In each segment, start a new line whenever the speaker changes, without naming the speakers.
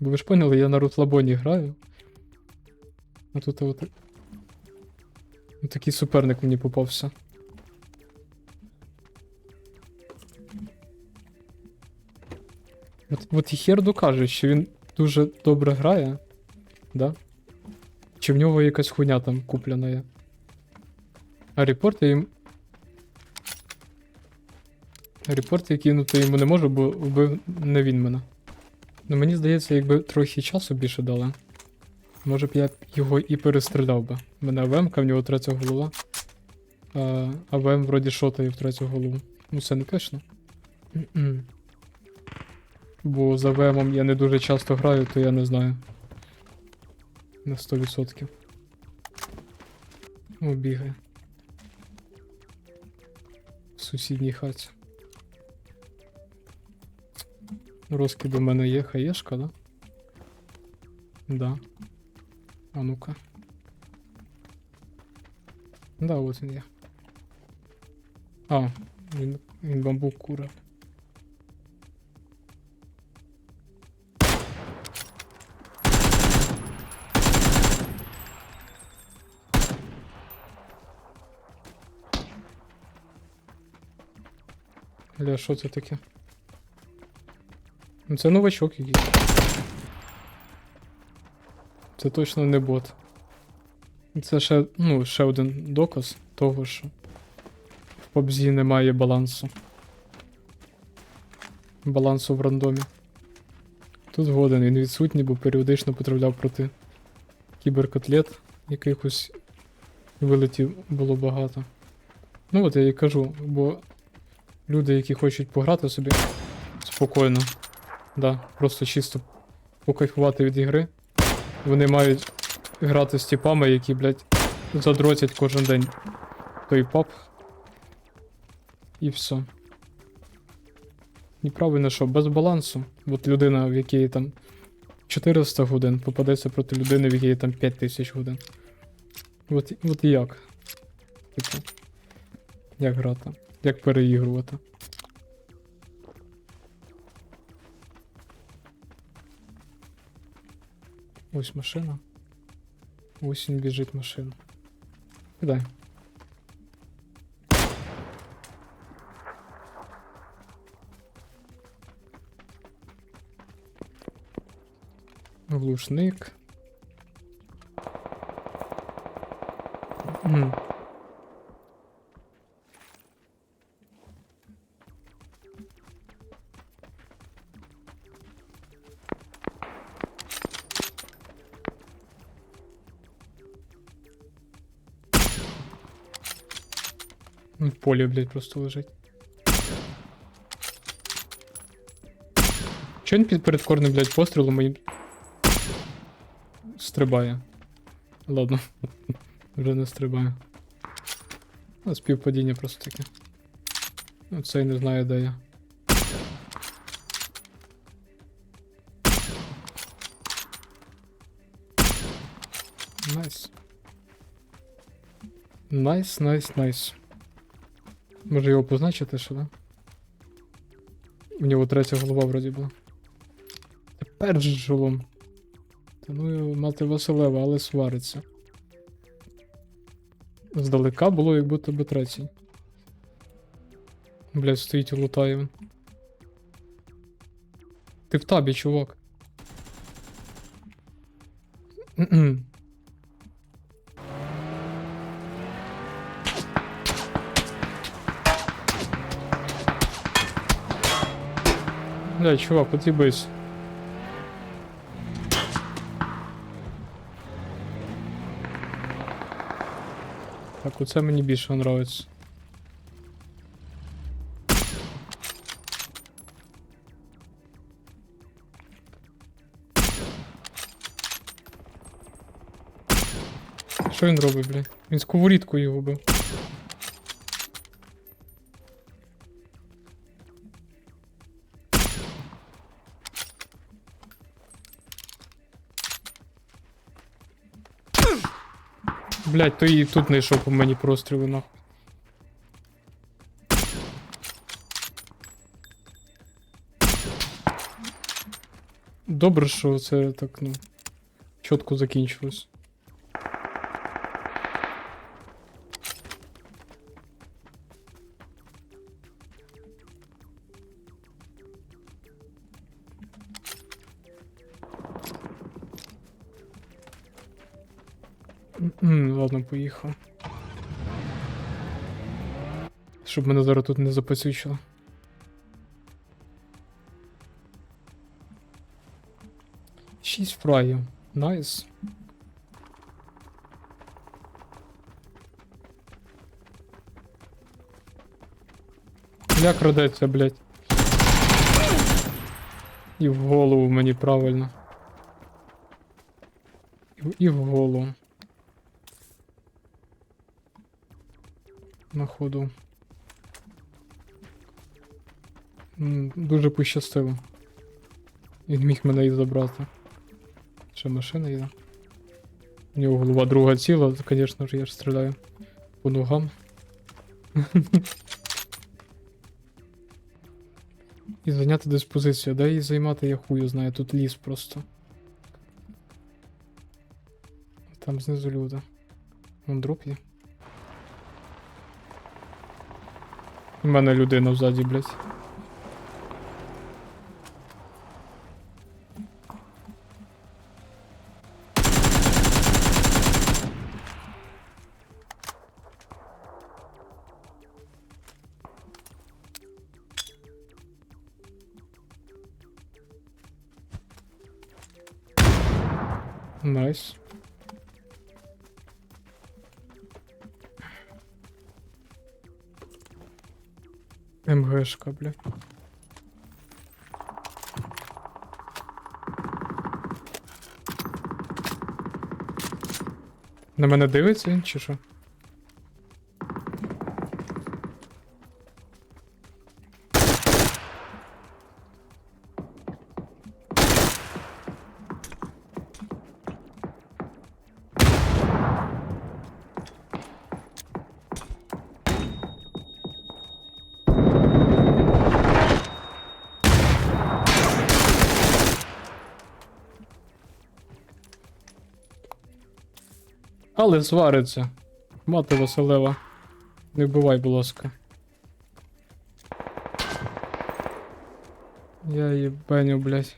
Бо ви ж поняли, я на рутлабоні граю. А тут от... такий суперник мені попався. От, от і Херду каже, що він дуже добре грає, да? Чи в нього якась хуйня там куплена є. А репорт я їм. Репорт я кинути йому не можу, бо вбив не він мене. Ну мені здається, якби трохи часу більше дали. Може б я його і перестріляв би. Мене АВМ-ка, в нього третя голова. А АВМ вроді шотає в третю голову. Ну це не. М-м. Бо за АВМом я не дуже часто граю, то я не знаю. На 100%. О, бігає. В сусідній хаті. Розкид у мене є хаєшка, да? Да. А ну-ка. Да, от він є. А, він, він бамбук курив. Бля, що це таке? Ну це новачок якийсь. Це точно не бот. Це ще, ну, ще один доказ того, що в PUBG немає балансу. Балансу в рандомі. Тут згоден, він відсутній, бо періодично потрапляв проти кіберкотлет, якихось вилетів було багато. Ну от я і кажу, бо люди, які хочуть пограти собі спокійно, да, просто чисто покайфувати від ігри, вони мають грати з типами, які, блядь, задротять кожен день той пап. І все. І правильно, що без балансу. От людина, в якій там 400 годин, попадеться проти людини, в якій там 5000 годин. От, от як? Типу, як грати? Як переігрувати? Ось машина. Ось він біжить машина. Кидай. Глушник. полі, блядь, просто лежить. Чого він під перед корнем, блядь, пострілом моїм стрибає? Ладно. Вже не стрибає. А співпадіння просто таке. Ну, цей не знаю, де я. Найс. Найс, найс, найс. Може його позначити, що да? У нього третя голова вроді була. Тепер же жолом. Ну мати Василева, але свариться. Здалека було, як будто би третій. Блять, стоїть і лутає. Ти в табі, чувак. Бля, чувак, отъебись. Так, оце мені більше нравиться. Що він робить, блядь? Він сковорідку його бив. Блять, то і тут знайшов по мені простріли нахуй. Добре, що це так, ну, чітко закінчилось. Щоб мене зараз тут не запацючило. Шість фраїв. Найс. Як крадеться, блядь? І в голову мені правильно. І в голову. На ходу. Дуже пощастило. Він міг мене і забрати. Ще машина йде. У нього голова друга ціла, звісно ж, я ж стріляю по ногам. І зайняти диспозицію. Де її займати, я хую знаю, тут ліс просто. Там знизу люди. Вон дроп є. У мене людина взаді, блядь. Найс. МГшка, бля. На мене дивиться він, чи що? Але свариться. Мати Василева. Не вбивай, будь ласка. Я їбеню, блядь.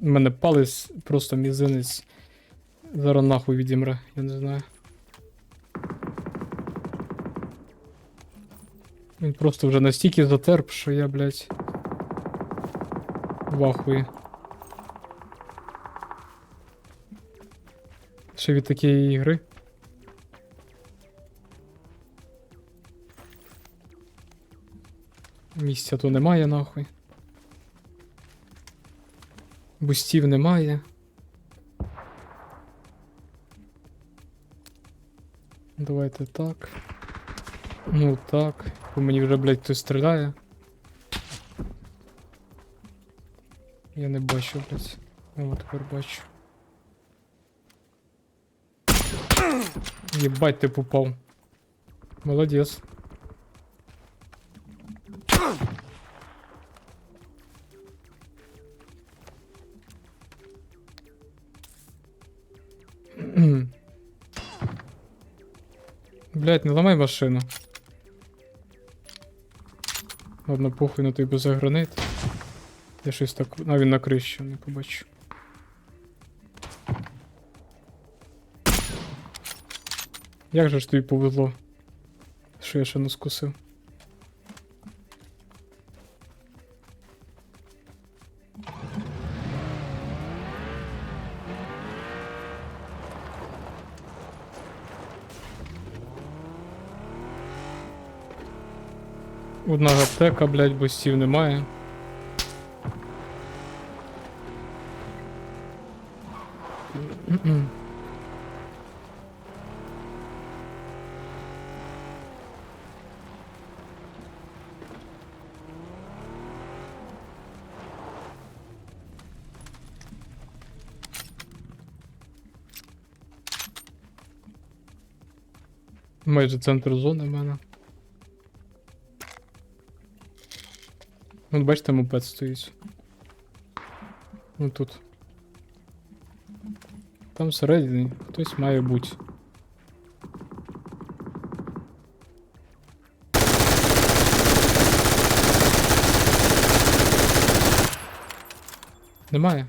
У мене палець просто мізинець. Зараз нахуй відімре, я не знаю. Він просто вже настільки затерп, що я, блядь. В ахуї. Ще від такої ігри. Місця то немає, нахуй. Бустів немає. Давайте так. Ну так. По мені вже, блядь, хтось стріляє. Я не бачу, блядь. О, тепер бачу. Єбать, ти попав. Молодець. Блять, не ламай машину. Ладно, похуй на той безогранит. Я щось так. А він на крищу не побачу. Як же ж тобі повезло? Що я ще не скусив? Одна аптека, блядь, бустів немає. Майже центр зони в мене. От бачите, мопед стоїть. Ну тут. Там всередині хтось має бути. Немає.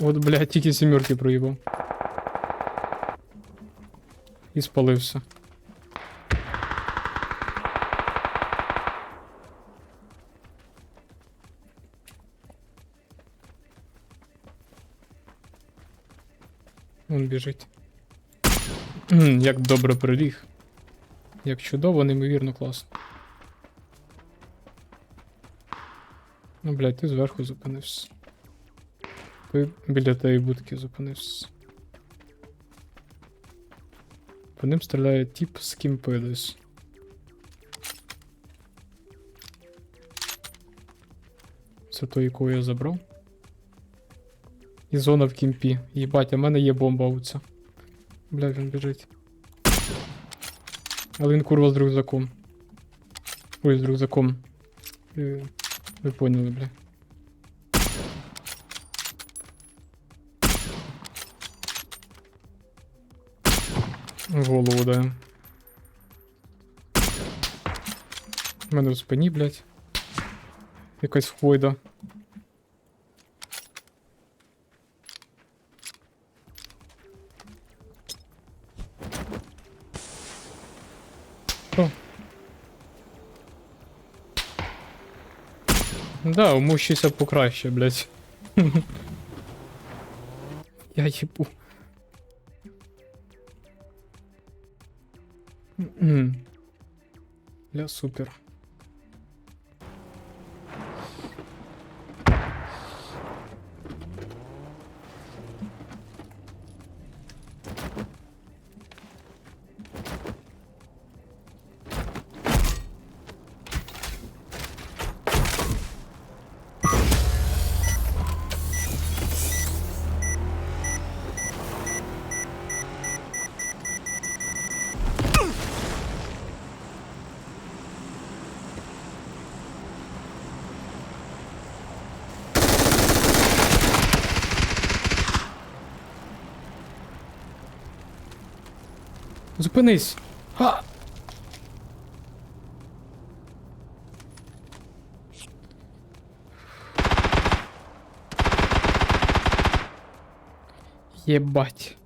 От, блядь, тільки сімерки проїбав. І спалився. Біжить. Як добре приліг. Як чудово, неймовірно класно. Ну, блядь, ти зверху зупинився. Ти біля тієї будки зупинився. По ним стріляє тип з кімпи десь. Це той, якого я забрав. І зона в кімпі. Їбать, а в мене є бомба оця. Бля, він біжить. Але він курва з рюкзаком. Ой, з рюкзаком. Ви, ви поняли, бля. Голову дає. У мене в спині, блядь. Якась хвойда. Да, умущуся покраще, блядь. Я їбу. Бля, супер. Зупинись! Ха! Єбать.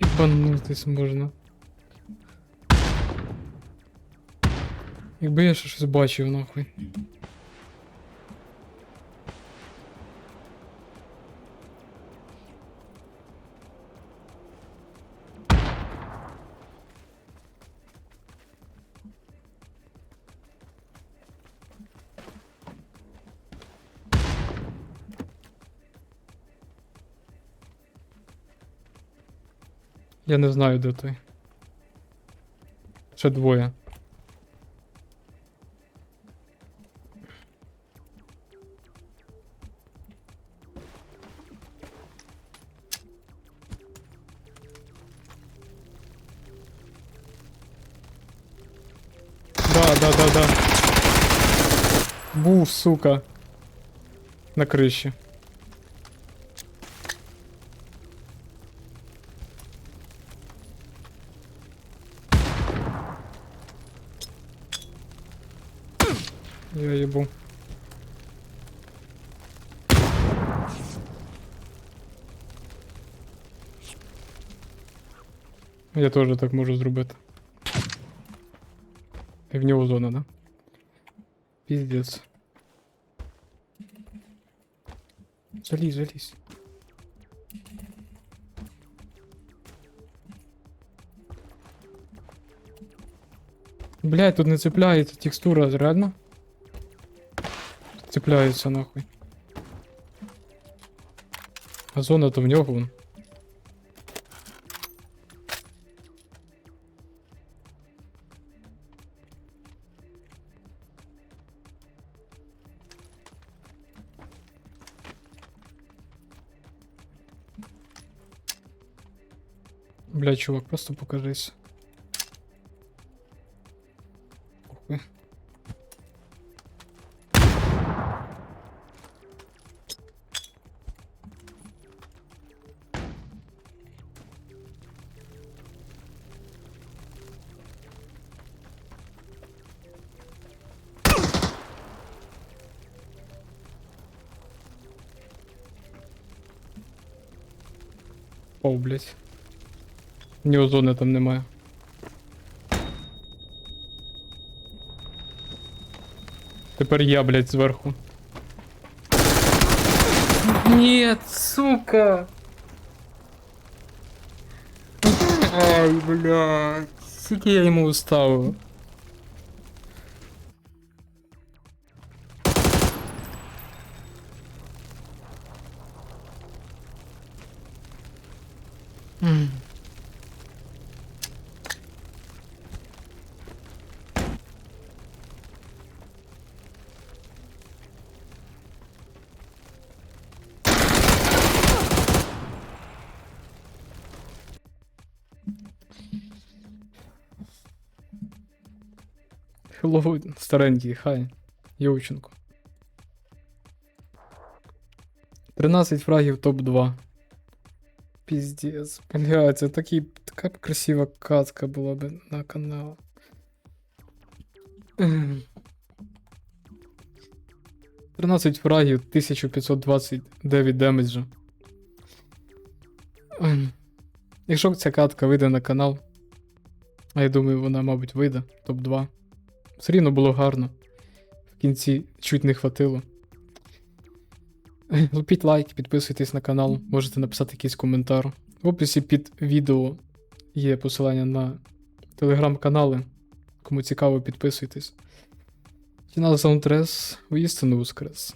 Єбанутись можна. Якби я ще щось бачив, нахуй. Я не знаю, де той. Ще двоє. сука. На криші. Я ебу. Я теж так можу зробити. І в нього зона, да? Піздець. Залізь, залізь. Блять, тут не цепляється текстура, реально? Цепляється нахуй. А зона то в нього вон. Бля, чувак, просто покажись. Похуй. О, блядь. Ні озони там немає. Тепер я, блядь, зверху. Нет, сука! Ай, блядь. Скільки я йому уставив. Хеллоу, старенький, хай. Йовченко. 13 фрагів топ-2. Піздец. Бля, це такий, така б красива катка була б на канал. 13 фрагів, 1529 демеджа. Ем. Якщо ця катка вийде на канал, а я думаю, вона, мабуть, вийде, топ-2. Все рівно було гарно. В кінці чуть не хватило. Лупіть лайк, підписуйтесь на канал, можете написати якийсь коментар. В описі під відео є посилання на телеграм-канали. Кому цікаво, підписуйтесь. Фінал Саундтрес, воістину воскрес.